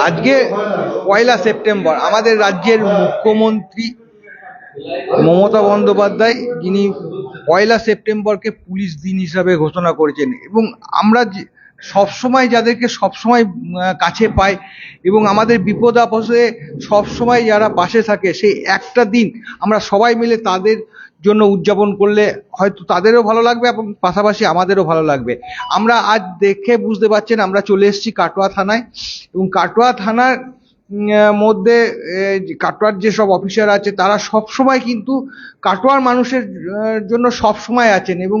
আজকে পয়লা সেপ্টেম্বর, আমাদের রাজ্যের মুখ্যমন্ত্রী মমতা বন্দ্যোপাধ্যায়, যিনি পয়লা সেপ্টেম্বরকে পুলিশ দিন হিসাবে ঘোষণা করেছেন। এবং আমরা যে- সবসময় যাদেরকে সবসময় কাছে পায় এবং আমাদের বিপদ আপদে সবসময় যারা পাশে থাকে, সেই একটা দিন আমরা সবাই মিলে তাদের জন্য উদযাপন করলে হয়তো তাদেরও ভালো লাগবে এবং পাশাপাশি আমাদেরও ভালো লাগবে। আমরা আজ দেখে বুঝতে পারছেন, আমরা চলে এসেছি কাটোয়া থানায় এবং কাটোয়া থানার মধ্যে কাটোয়ার যেসব অফিসার আছে, তারা সব সময় কিন্তু কাটোয়ার মানুষের জন্য সব সময় আছেন এবং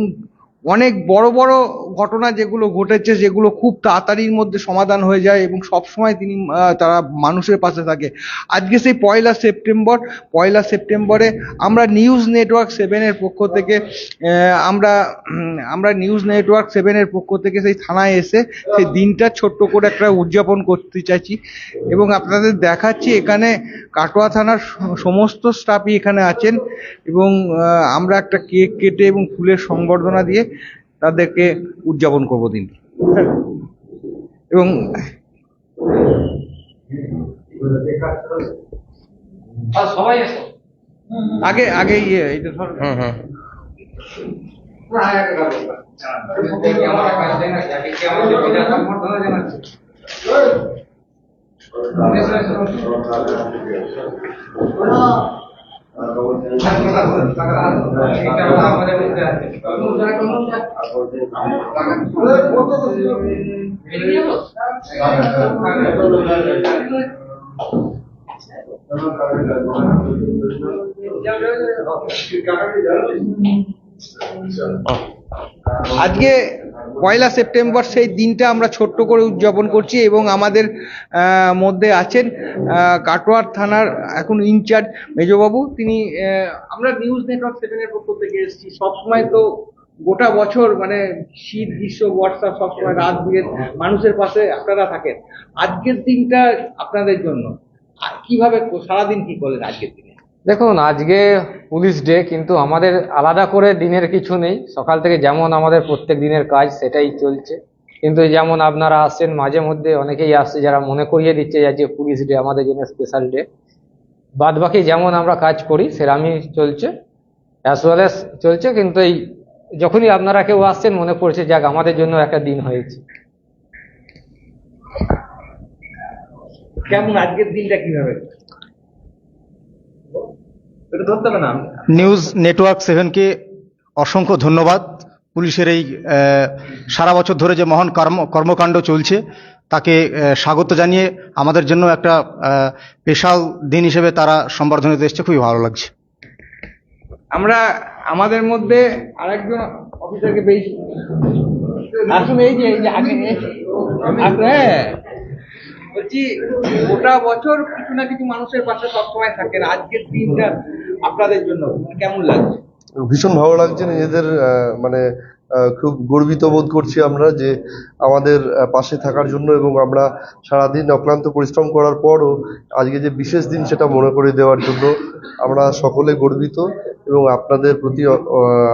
অনেক বড় বড় ঘটনা যেগুলো ঘটেছে, যেগুলো খুব তাড়াতাড়ির মধ্যে সমাধান হয়ে যায় এবং সব সময় তিনি তারা মানুষের পাশে থাকে। আজকে সেই পয়লা সেপ্টেম্বর, পয়লা সেপ্টেম্বরে আমরা নিউজ নেটওয়ার্ক সেভেনের পক্ষ থেকে আমরা আমরা নিউজ নেটওয়ার্ক সেভেনের পক্ষ থেকে সেই থানায় এসে সেই দিনটা ছোট্ট করে একটা উদযাপন করতে চাইছি এবং আপনাদের দেখাচ্ছি এখানে কাটোয়া থানার সমস্ত স্টাফই এখানে আছেন এবং আমরা একটা কেক কেটে এবং ফুলের সংবর্ধনা দিয়ে তাদেরকে উদযাপন করব দিন। এবং আগে আগে ইয়ে এটা ধর। হুম হুম। আজকে পয়লা সেপ্টেম্বর সেই দিনটা আমরা ছোট্ট করে উদযাপন করছি এবং আমাদের মধ্যে আছেন কাটোয়ার থানার এখন ইনচার্জ মেজবাবু। তিনি আমরা নিউজ নেটওয়ার্ক সেভেনের পক্ষ থেকে এসেছি। সবসময় তো গোটা বছর মানে শীত, গ্রীষ্ম, বর্ষা সবসময় রাত বিরেত মানুষের পাশে আপনারা থাকেন। আজকের দিনটা আপনাদের জন্য। কীভাবে সারাদিন কি করলেন আজকের দিনে? দেখুন, আজকে পুলিশ ডে, কিন্তু আমাদের আলাদা করে দিনের কিছু নেই। সকাল থেকে যেমন আমাদের প্রত্যেক দিনের কাজ, সেটাই চলছে। কিন্তু যেমন আপনারা আসছেন, মাঝে মধ্যে অনেকেই আসছে যারা মনে করিয়ে দিচ্ছে যে আজকে পুলিশ ডে, আমাদের জন্য স্পেশাল ডে। বাদ বাকি যেমন আমরা কাজ করি, সেরামই চলছে। অ্যাজ ওয়েল চলছে, কিন্তু এই যখনই আপনারা কেউ আসছেন, মনে পড়ছে, যাক, আমাদের জন্য একটা দিন হয়েছে। কেমন? আজকের দিনটা কীভাবে? নিউজ নেটওয়ার্ক সেভেনকে অসংখ্য ধন্যবাদ। পুলিশের এই সারা বছর ধরে যে মহান কর্ম কর্মকাণ্ড চলছে তাকে স্বাগত জানিয়ে আমাদের জন্য একটা স্পেশাল দিন হিসেবে তারা সম্বর্ধনাতে এসছে। খুবই ভালো লাগছে। আমরা আমাদের মধ্যে আরেকজন অফিসারকে পেয়েছি। আসুন এই যে আগে আসুন হ্যাঁ। বলছি, গোটা বছর কিছু না কিছু মানুষের পাশে সবসময় থাকেন আজকের দিনটা আপনাদের জন্য কেমন লাগছে? ভীষণ ভালো লাগছে নিজেদের মানে খুব গর্বিত বোধ করছি আমরা যে আমাদের পাশে থাকার জন্য এবং আমরা সারাদিন অক্লান্ত পরিশ্রম করার পরও আজকে যে বিশেষ দিন সেটা মনে করে দেওয়ার জন্য আমরা সকলে গর্বিত এবং আপনাদের প্রতি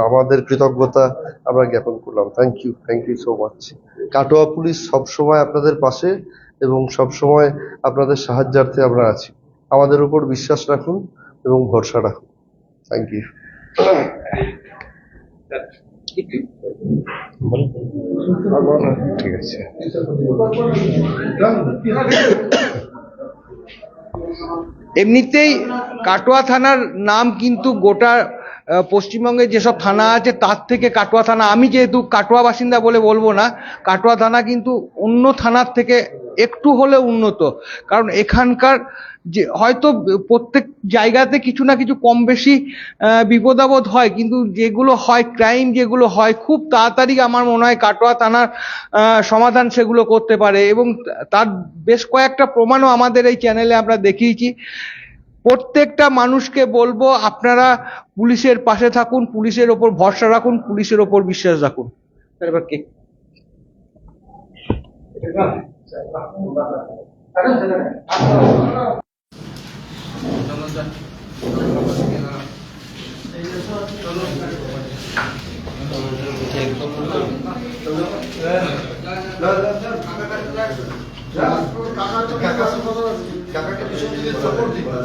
আমাদের কৃতজ্ঞতা আমরা জ্ঞাপন করলাম। Thank you thank you so much Katwa police সবসময় আপনাদের পাশে এবং সবসময় আপনাদের সাহায্যার্থে আমরা আছি। আমাদের উপর বিশ্বাস রাখুন এবং ভরসা রাখুন। থ্যাংক ইউ ঠিক আছে এমনিতেই কাটোয়া থানার নাম কিন্তু গোটা পশ্চিমবঙ্গে যেসব থানা আছে, তার থেকে কাটোয়া থানা। আমি যেহেতু কাটোয়া বাসিন্দা বলে বলব না, কাটোয়া থানা কিন্তু অন্য থানার থেকে একটু হলেও উন্নত। কারণ এখানকার যে, হয়তো প্রত্যেক জায়গাতে কিছু না কিছু কম বেশি বিপদাবোধ হয়, কিন্তু যেগুলো হয় ক্রাইম যেগুলো হয়, খুব তাড়াতাড়ি আমার মনে হয় কাটোয়া থানার সমাধান সেগুলো করতে পারে। এবং তার বেশ কয়েকটা প্রমাণও আমাদের এই চ্যানেলে আমরা দেখিয়েছি। প্রত্যেকটা মানুষকে বলব, আপনারা পুলিশের পাশে থাকুন, পুলিশের ওপর ভরসা রাখুন, পুলিশের ওপর বিশ্বাস রাখুন। এবার কে? টাকা টাকা টাকা